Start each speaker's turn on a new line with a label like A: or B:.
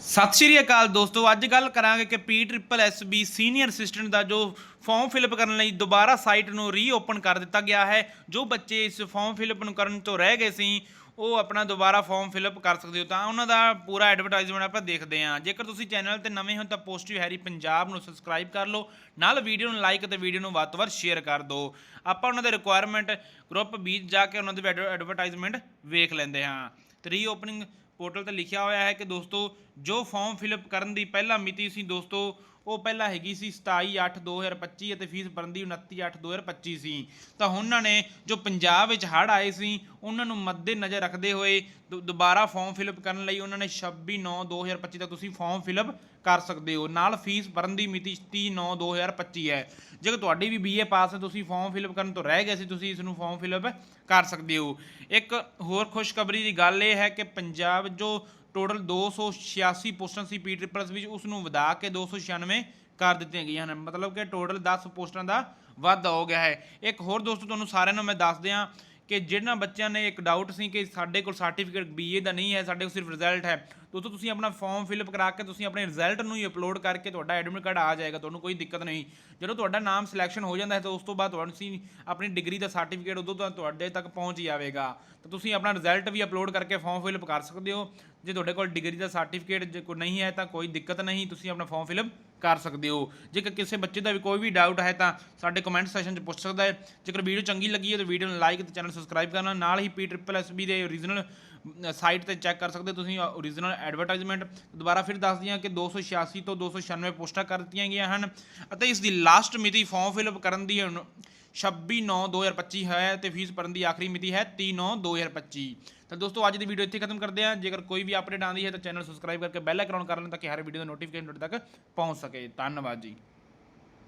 A: ਸਤਿ ਸ਼੍ਰੀ ਅਕਾਲ ਦੋਸਤੋ, ਅੱਜ ਗੱਲ ਕਰਾਂਗੇ ਕਿ P triple S B senior assistant ਦਾ ਜੋ ਫਾਰਮ ਫਿਲਅਪ ਕਰਨ ਲਈ ਦੁਬਾਰਾ ਸਾਈਟ ਨੂੰ ਰੀਓਪਨ ਕਰ ਦਿੱਤਾ ਗਿਆ ਹੈ, ਜੋ ਬੱਚੇ ਇਸ ਫਾਰਮ ਫਿਲਅਪ ਨੂੰ ਕਰਨ ਤੋਂ ਰਹਿ ਗਏ ਸੀ, ਉਹ ਆਪਣਾ ਦੁਬਾਰਾ ਫਾਰਮ ਫਿਲਅਪ ਕਰ ਸਕਦੇ ਹੋ। ਤਾਂ ਉਹਨਾਂ ਦਾ ਪੂਰਾ ਐਡਵਰਟਾਈਜ਼ਮੈਂਟ ਆਪਾਂ ਦੇਖਦੇ ਹਾਂ। ਜੇਕਰ ਤੁਸੀਂ ਚੈਨਲ ਤੇ ਨਵੇਂ ਹੋ ਤਾਂ ਪੋਜ਼ਿਟਿਵ ਹੈਰੀ ਪੰਜਾਬ ਨੂੰ ਸਬਸਕ੍ਰਾਈਬ ਕਰ ਲਓ, ਨਾਲ ਵੀਡੀਓ ਨੂੰ ਲਾਈਕ ਅਤੇ ਵੀਡੀਓ ਨੂੰ ਵੱਧ ਤੋਂ ਵੱਧ ਸ਼ੇਅਰ ਕਰ ਦਿਓ। ਆਪਾਂ ਉਹਨਾਂ ਦੇ ਰਿਕੁਆਇਰਮੈਂਟ ਗਰੁੱਪ ਵਿੱਚ ਜਾ ਕੇ ਉਹਨਾਂ ਦੇ ਐਡਵਰਟਾਈਜ਼ਮੈਂਟ ਵੇਖ ਲੈਂਦੇ ਹਾਂ। ਤੇ ਰੀਓਪਨਿੰਗ ਪੋਰਟਲ ਤੇ ਲਿਖਿਆ ਹੋਇਆ ਹੈ ਕਿ ਦੋਸਤੋ, ਜੋ ਫਾਰਮ ਫਿਲਅਪ ਕਰਨ ਦੀ ਪਹਿਲਾ ਮਿਤੀ ਸੀ ਦੋਸਤੋ ਉਹ ਪਹਿਲਾਂ ਹੈਗੀ ਸੀ 27/8/2025 ਅਤੇ ਫੀਸ ਭਰਨ ਦੀ 29/8/2025 ਸੀ। ਤਾਂ ਉਹਨਾਂ ਨੇ ਜੋ ਪੰਜਾਬ ਵਿੱਚ ਹੜ੍ਹ ਆਏ ਸੀ, ਉਹਨਾਂ ਨੂੰ ਮੱਦੇ ਨਜ਼ਰ ਰੱਖਦੇ ਹੋਏ ਦੁ- ਦੁਬਾਰਾ ਫਾਰਮ ਫਿਲਅਪ ਕਰਨ ਲਈ ਉਹਨਾਂ ਨੇ 26/9/2025 ਤੱਕ ਤੁਸੀਂ ਫਾਰਮ ਫਿਲਅਪ ਕਰ ਸਕਦੇ ਹੋ। ਨਾਲ ਫੀਸ ਭਰਨ ਦੀ ਮਿਤੀ 30/9/2025 ਹੈ। ਜੇਕਰ ਤੁਹਾਡੀ ਵੀ ਬੀਏ ਪਾਸ ਹੈ, ਤੁਸੀਂ ਫਾਰਮ ਫਿਲਅਪ ਕਰਨ ਤੋਂ ਰਹਿ ਗਏ ਸੀ, ਤੁਸੀਂ ਇਸ ਨੂੰ ਫਾਰਮ ਫਿਲਅਪ ਕਰ ਸਕਦੇ ਹੋ। ਇੱਕ ਹੋਰ ਖੁਸ਼ਖਬਰੀ ਦੀ ਗੱਲ ਇਹ ਹੈ ਕਿ ਪੰਜਾਬ ਜੋ ਟੋਟਲ 286 ਪੋਸਟਾਂ ਸੀ ਪੀ ਟ੍ਰਿਪਲਸ ਵਿੱਚ, ਉਸ ਨੂੰ ਵਧਾ ਕੇ 296 ਕਰ ਦਿੱਤੀਆਂ ਗਈਆਂ ਹਨ। ਮਤਲਬ ਕਿ ਟੋਟਲ 10 ਪੋਸਟਾਂ ਦਾ ਵਾਧਾ ਹੋ ਗਿਆ ਹੈ। ਇੱਕ ਹੋਰ ਦੋਸਤੋ, ਤੁਹਾਨੂੰ ਸਾਰਿਆਂ ਨੂੰ ਮੈਂ ਦੱਸ ਦਿਆਂ ਕਿ ਜਿਹਨਾਂ ਬੱਚਿਆਂ ਨੇ ਇੱਕ ਡਾਊਟ ਸੀ ਕਿ ਸਾਡੇ ਕੋਲ ਸਰਟੀਫਿਕੇਟ ਬੀਏ ਦਾ ਨਹੀਂ ਹੈ, ਸਾਡੇ ਕੋਲ ਸਿਰਫ ਰਿਜ਼ਲਟ ਹੈ। ਦੋਸਤੋ, ਤੁਸੀਂ ਆਪਣਾ ਫਾਰਮ ਫਿਲਅਪ ਕਰਾ ਕੇ, ਤੁਸੀਂ ਆਪਣੇ ਰਿਜ਼ਲਟ ਨੂੰ ਹੀ ਅਪਲੋਡ ਕਰਕੇ ਤੁਹਾਡਾ ਐਡਮਿਟ ਕਾਰਡ ਆ ਜਾਏਗਾ, ਤੁਹਾਨੂੰ ਕੋਈ ਦਿੱਕਤ ਨਹੀਂ। ਜਦੋਂ ਤੁਹਾਡਾ ਨਾਮ ਸਿਲੈਕਸ਼ਨ ਹੋ ਜਾਂਦਾ ਹੈ, ਤਾਂ ਉਸ ਤੋਂ ਬਾਅਦ ਤੁਹਾਨੂੰ ਤੁਸੀਂ ਆਪਣੀ ਡਿਗਰੀ ਦਾ ਸਰਟੀਫਿਕੇਟ ਉਦੋਂ ਤਾਂ ਤੁਹਾਡੇ ਤੱਕ ਪਹੁੰਚ ਜਾਵੇਗਾ ਤਾਂ ਤੁਸੀਂ ਆਪਣਾ ਰਿਜ਼ਲਟ ਵੀ ਅਪਲੋਡ ਕਰਕੇ ਫਾਰਮ ਫਿਲਅਪ ਕਰ ਸਕਦੇ ਹੋ। ਜੇ ਤੁਹਾਡੇ ਕੋਲ ਡਿਗਰੀ ਦਾ ਸਰਟੀਫਿਕੇਟ ਜੇ ਕੋਈ ਨਹੀਂ ਹੈ ਤਾਂ ਕੋਈ ਦਿੱਕਤ ਨਹੀਂ, ਤੁਸੀਂ ਆਪਣਾ ਫਾਰਮ ਫਿਲਅਪ ਕਰ ਸਕਦੇ ਹੋ। ਜੇਕਰ ਕਿਸੇ ਬੱਚੇ ਦਾ ਵੀ ਕੋਈ ਵੀ ਡਾਊਟ ਹੈ ਤਾਂ ਸਾਡੇ ਕਮੈਂਟ ਸੈਸ਼ਨ 'ਚ ਪੁੱਛ ਸਕਦਾ ਹੈ। ਜੇਕਰ ਵੀਡੀਓ ਚੰਗੀ ਲੱਗੀ ਹੈ ਤਾਂ ਵੀਡੀਓ ਨੂੰ ਲਾਈਕ ਤੇ ਚੈਨਲ ਸਬਸਕ੍ਰਾਈਬ ਕਰਨਾ। ਨਾਲ ਹੀ ਪੀ ਟ੍ਰਿਪਲ ਐਸ ਬੀ ਦੇ ਓਰੀਜਨਲ ਸਾਈਟ ਤੇ ਚੈੱਕ ਕਰ ਸਕਦੇ ਹੋ ਤੁਸੀਂ ਓਰੀਜਨਲ ਐਡਵਰਟਾਈਜ਼ਮੈਂਟ ਦੁਬਾਰਾ ਫਿਰ ਦੱਸ ਦਿਆਂ ਕਿ 286 ਤੋਂ 296 ਪੋਸਟਾਂ ਕਰ ਦਿੱਤੀਆਂ ਗਈਆਂ ਹਨ ਅਤੇ ਇਸ ਦੀ ਲਾਸਟ ਮਿਤੀ ਫਾਰਮ ਫਿਲਅਪ ਕਰਨ ਦੀ ਹੈ 26/9/2025 ਹੈ ਤੇ ਫੀਸ ਭਰਨ ਦੀ ਆਖਰੀ ਮਿਤੀ ਹੈ 30/9/2025 ਤਾਂ ਦੋਸਤੋ, ਅੱਜ ਦੀ ਵੀਡੀਓ ਇੱਥੇ ਖਤਮ ਕਰਦੇ ਹਾਂ। ਜੇਕਰ ਕੋਈ ਵੀ ਅਪਡੇਟ ਆਉਂਦੀ ਹੈ ਤਾਂ ਚੈਨਲ ਸਬਸਕ੍ਰਾਈਬ ਕਰਕੇ ਬੈਲ ਆਈਕਨ ਕਰ ਲੈਣ ਤਾਂ ਕਿ ਹਰ ਵੀਡੀਓ ਦਾ ਨੋਟੀਫਿਕੇਸ਼ਨ ਤੁਹਾਡੇ ਤੱਕ ਪਹੁੰਚ ਸਕੇ। ਧੰਨਵਾਦ ਜੀ।